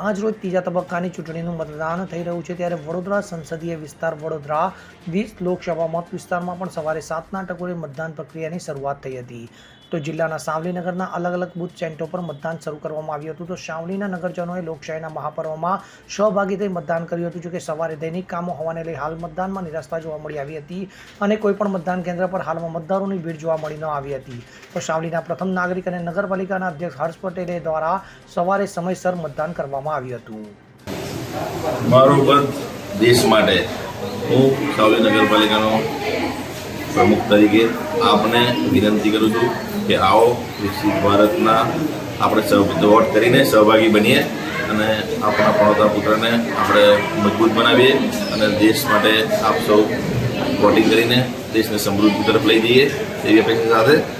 આજ રોજ ત્રીજા તબક્કાની ચૂંટણીનું મતદાન થઈ રહ્યું છે ત્યારે વડોદરા સંસદીય વિસ્તાર વડોદરા વીસ લોકસભા મત વિસ્તારમાં પણ સવારે સાતના ટકોરે મતદાન પ્રક્રિયાની શરૂઆત થઈ હતી. તો જિલ્લાના સાવલીનગરના અલગ અલગ બૂથ સેન્ટરો પર મતદાન શરૂ કરવામાં આવ્યું હતું. તો સાવલીના નગરજનોએ લોકશાહીના મહાપર્વમાં સહભાગી થઈ મતદાન કર્યું હતું. જોકે સવારે દૈનિક કામો હોવાને લઈ હાલ મતદાનમાં નિરાશા જોવા મળી આવી હતી અને કોઈપણ મતદાન કેન્દ્ર પર હાલમાં મતદારોની ભીડ જોવા મળી ન આવી હતી. તો સાવલીના પ્રથમ નાગરિક અને નગરપાલિકાના અધ્યક્ષ હર્ષ પટેલે દ્વારા સવારે સમયસર મતદાન કરવામાં આવ્યું હતું. મારો પદ દેશ માટે. હું સાવલી નગરપાલિકાનો પ્રમુખ તરીકે આપને વિનંતી કરું છું કે આવો વિકસિત ભારતના આપણે વોટ કરીને સહભાગી બનીએ અને આપણા પડોતા પુત્રને આપણે મજબૂત બનાવીએ અને દેશ માટે આપ સૌ વોટિંગ કરીને દેશને સમૃદ્ધિ તરફ લઈ જઈએ એવી અપેક્ષા સાથે